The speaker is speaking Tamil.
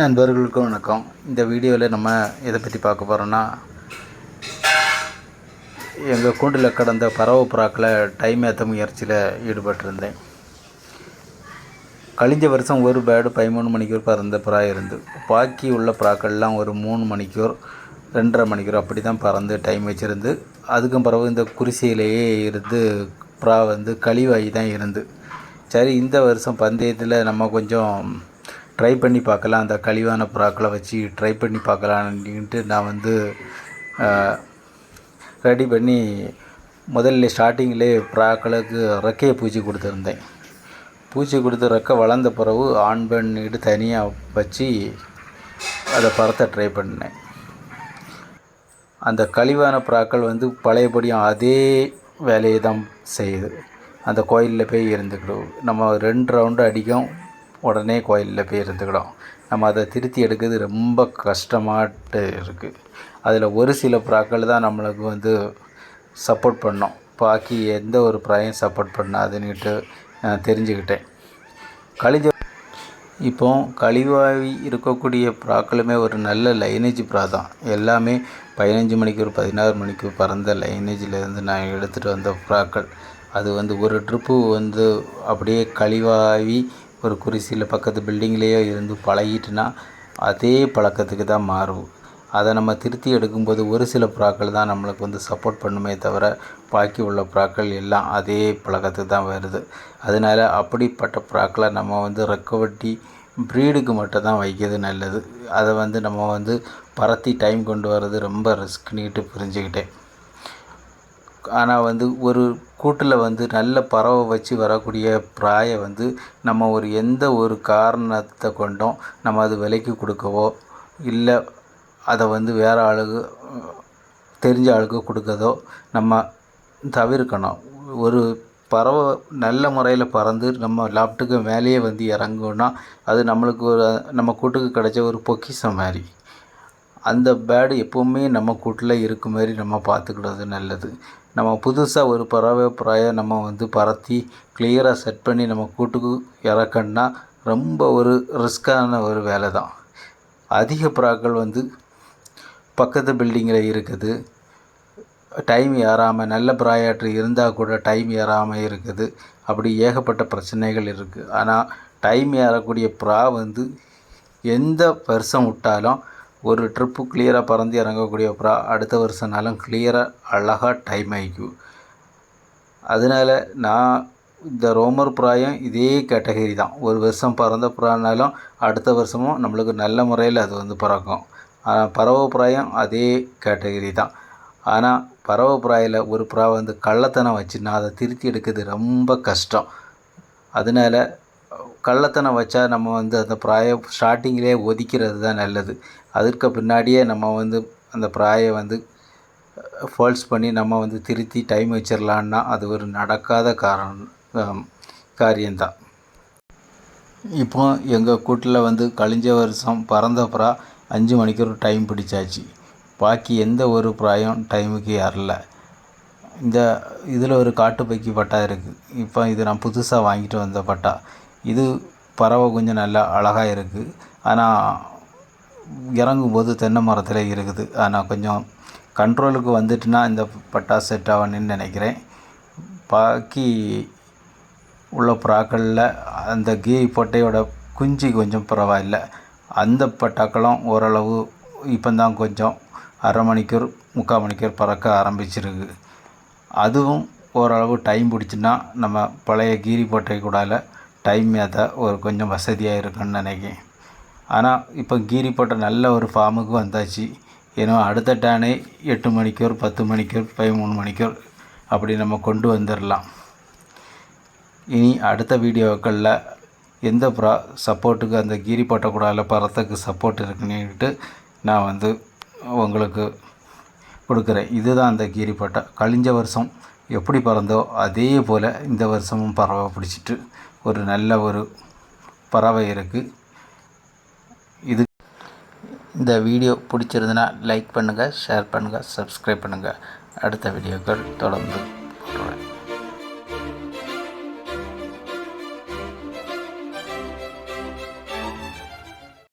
நண்பர்களுக்கு வணக்கம். இந்த வீடியோவில் நம்ம எதை பற்றி பார்க்க போகிறோன்னா எங்கள் கூண்டில் கடந்த பறவை புறாக்களை டைம் ஏற்ற முயற்சியில் ஈடுபட்டிருந்தேன். கழிஞ்ச வருஷம் ஒரு பேடு பதிமூணு மணிக்கூர் பறந்த புறா இருந்து பாக்கி உள்ள புறாக்கள்லாம் ஒரு மூணு மணிக்கூர் ரெண்டரை மணிக்கூர் அப்படி தான் பறந்து டைம் வச்சுருந்து அதுக்கும் பிறகு இந்த குடிசையிலேயே இருந்து புறா வந்து கழிவாகி தான் இருந்து. சரி இந்த வருஷம் பந்தயத்தில் நம்ம கொஞ்சம் ட்ரை பண்ணி பார்க்கலாம். அந்த கழிவான புறாக்களை வச்சு ட்ரை பண்ணி பார்க்கலான்ட்டு நான் வந்து ரெடி பண்ணி முதல்ல ஸ்டார்டிங்கிலே புறாக்களுக்கு ரெக்கையை பூச்சி கொடுத்துருந்தேன். பூச்சி கொடுத்து ரெக்கை வளர்ந்த பிறகு ஆண் பண்ணிட்டு தனியாக வச்சு அதை பறத்தை ட்ரை பண்ணேன். அந்த கழிவான புறாக்கள் வந்து பழையபடியும் அதே வேலையை தான் செய்யுது. அந்த கோயிலில் போய் இருந்துக்கிடும் நம்ம ரெண்டு ரவுண்டு அடிக்கும். உடனே கோயிலில் போய் இருந்துக்கிடும். நம்ம அதை திருத்தி எடுக்கிறது ரொம்ப கஷ்டமாட்டு இருக்குது அதில் ஒரு சில புறாக்கள் தான் நம்மளுக்கு வந்து சப்போர்ட் பண்ணோம். பாக்கி எந்த ஒரு ப்ராயும் சப்போர்ட் பண்ணாதுன்னுட்டு நான் தெரிஞ்சுக்கிட்டேன். கழிஞ்ச இப்போ கழிவாகி இருக்கக்கூடிய புறாக்களுமே ஒரு நல்ல லைனேஜ் புறா தான். எல்லாமே பதினஞ்சு மணிக்கு ஒரு பதினாறு மணிக்கு பறந்த லைனேஜிலேருந்து நான் எடுத்துகிட்டு வந்த புறாக்கள். அது வந்து ஒரு ட்ரிப்பு வந்து அப்படியே கழிவாகி ஒரு குறிசியில் பக்கத்து பில்டிங்லேயோ இருந்து பழகிட்டுனா அதே பழக்கத்துக்கு தான் மாறும். அதை நம்ம திருத்தி எடுக்கும்போது ஒரு சில புறாக்கள் தான் நம்மளுக்கு வந்து சப்போர்ட் பண்ணுமே தவிர பாக்கி உள்ள புறாக்கள் எல்லாம் அதே பழக்கத்துக்கு தான் வருது. அதனால் அப்படிப்பட்ட புறாக்களை நம்ம வந்து ரெக்கவட்டி ப்ரீடுக்கு மட்டும் தான் வைக்கிறது நல்லது. அதை வந்து நம்ம வந்து பரத்தி டைம் கொண்டு வர்றது ரொம்ப ரிஸ்க்னிட்டு புரிஞ்சுக்கிட்டேன். ஆனால் வந்து ஒரு கூட்டில் வந்து நல்ல பறவை வச்சு வரக்கூடிய பிராயை வந்து நம்ம ஒரு எந்த ஒரு காரணத்தை கொண்டும் நம்ம அது விலைக்கு கொடுக்கவோ இல்லை அதை வந்து வேறு ஆளுக்கு தெரிஞ்ச ஆளுக்கு கொடுக்கதோ நம்ம தவிர்க்கணும். ஒரு பறவை நல்ல முறையில் பறந்து நம்ம லாப்ட்டுக்கு மேலேயே வந்து இறங்குன்னா அது நம்மளுக்கு ஒரு நம்ம கூட்டுக்கு கிடைச்ச ஒரு பொக்கிஷம் மாதிரி. அந்த பேர்டு எப்போவுமே நம்ம கூட்டில் இருக்க மாதிரி நம்ம பார்த்துக்கிறது நல்லது. நம்ம புதுசாக ஒரு பறவை பறவை நம்ம வந்து பறத்தி கிளியராக செட் பண்ணி நம்ம கூட்டுக்கு இறக்கணுன்னா ரொம்ப ஒரு ரிஸ்க்கான ஒரு வேலை தான். அதிக புறாக்கள் வந்து பக்கத்து பில்டிங்கில் இருக்குது. டைம் ஏறாமல் நல்ல பிராயாற்று இருந்தால் கூட டைம் ஏறாமல் இருக்குது. அப்படி ஏகப்பட்ட பிரச்சனைகள் இருக்குது ஆனால் டைம் ஏறக்கூடிய புறா வந்து எந்த வருஷம் விட்டாலும் ஒரு ட்ரிப்பு கிளியராக பறந்து இறங்கக்கூடிய புறா அடுத்த வருஷம்னாலும் கிளியராக அழகாக டைம் ஆகிக்கும் அதனால் நான் இந்த ரோமர் பிராயம் இதே கேட்டகரி தான். ஒரு வருஷம் பறந்த புறானாலும் அடுத்த வருஷமும் நம்மளுக்கு நல்ல முறையில் அது வந்து பறக்கும். ஆனால் பறவை பிராயம் அதே கேட்டகரி தான். ஆனால் பறவை பிராயில் ஒரு புறா வந்து கள்ளத்தனம் வச்சுன்னா அதை திருத்தி எடுக்கிறது ரொம்ப கஷ்டம். அதனால் கள்ளத்தனம் வச்சா நம்ம வந்து அந்த ப்ராய ஸ்டார்டிங்கிலே ஒதுக்கிறது தான் நல்லது. அதற்கு பின்னாடியே நம்ம வந்து அந்த ப்ராயை வந்து ஃபால்ஸ் பண்ணி நம்ம வந்து திருத்தி டைம் வச்சிடலான்னா அது ஒரு நடக்காத காரணம் காரியம்தான். இப்போ எங்கள் கூட்டில் வந்து கழிஞ்ச வருஷம் பறந்த புறா அஞ்சு மணிக்கு ஒரு டைம் பிடிச்சாச்சு. பாக்கி எந்த ஒரு பிராயம் டைமுக்கு ஏறல. இந்த இதில் ஒரு காட்டுப்பைக்கு பட்டா இருக்குது இப்போ இது நான் புதுசாக வாங்கிட்டு வந்த பட்டா. இது பறவை கொஞ்சம் நல்லா அழகாக இருக்குது ஆனால் இறங்கும்போது தென்னை மரத்தில் இருக்குது. ஆனால் கொஞ்சம் கண்ட்ரோலுக்கு வந்துட்டுனா இந்த பட்டா செட் ஆகணுன்னு நினைக்கிறேன். பாக்கி உள்ள புறாக்களில் அந்த கீ பொட்டையோட குஞ்சு கொஞ்சம் பரவாயில்ல. அந்த பட்டாக்களும் ஓரளவு இப்போ தான் கொஞ்சம் அரை மணிக்கூர் முக்கால் மணிக்கூர் பறக்க ஆரம்பிச்சிருக்கு. அதுவும் ஓரளவு டைம் பிடிச்சுன்னா நம்ம பழைய கீரி பொட்டை கூடால டைம் அதை ஒரு கொஞ்சம் வசதியாக இருக்குன்னு நினைக்கிறேன். ஆனால் இப்போ கீரிப்பட்ட நல்ல ஒரு ஃபார்முக்கு வந்தாச்சு. ஏன்னா அடுத்த டானே எட்டு மணிக்கூர் பத்து மணிக்கூர் பதிமூணு மணிக்கூர் அப்படி நம்ம கொண்டு வந்துடலாம் இனி அடுத்த வீடியோக்களில் எந்த ப்ரா சப்போர்ட்டுக்கு அந்த கீரி போட்டக்கூடாத பறத்துக்கு சப்போர்ட் இருக்குன்னுட்டு நான் வந்து உங்களுக்கு கொடுக்குறேன். இதுதான் அந்த கீரி பட்டை. கழிஞ்ச வருஷம் எப்படி பறந்தோ அதே போல் இந்த வருஷமும் பறவை பிடிச்சிட்டு ஒரு நல்ல ஒரு பறவை இருக்குது இது இந்த வீடியோ பிடிச்சிருந்தனா லைக் பண்ணுங்கள் ஷேர் பண்ணுங்கள் சப்ஸ்கிரைப் பண்ணுங்கள் அடுத்த வீடியோக்கள் தொடர்ந்து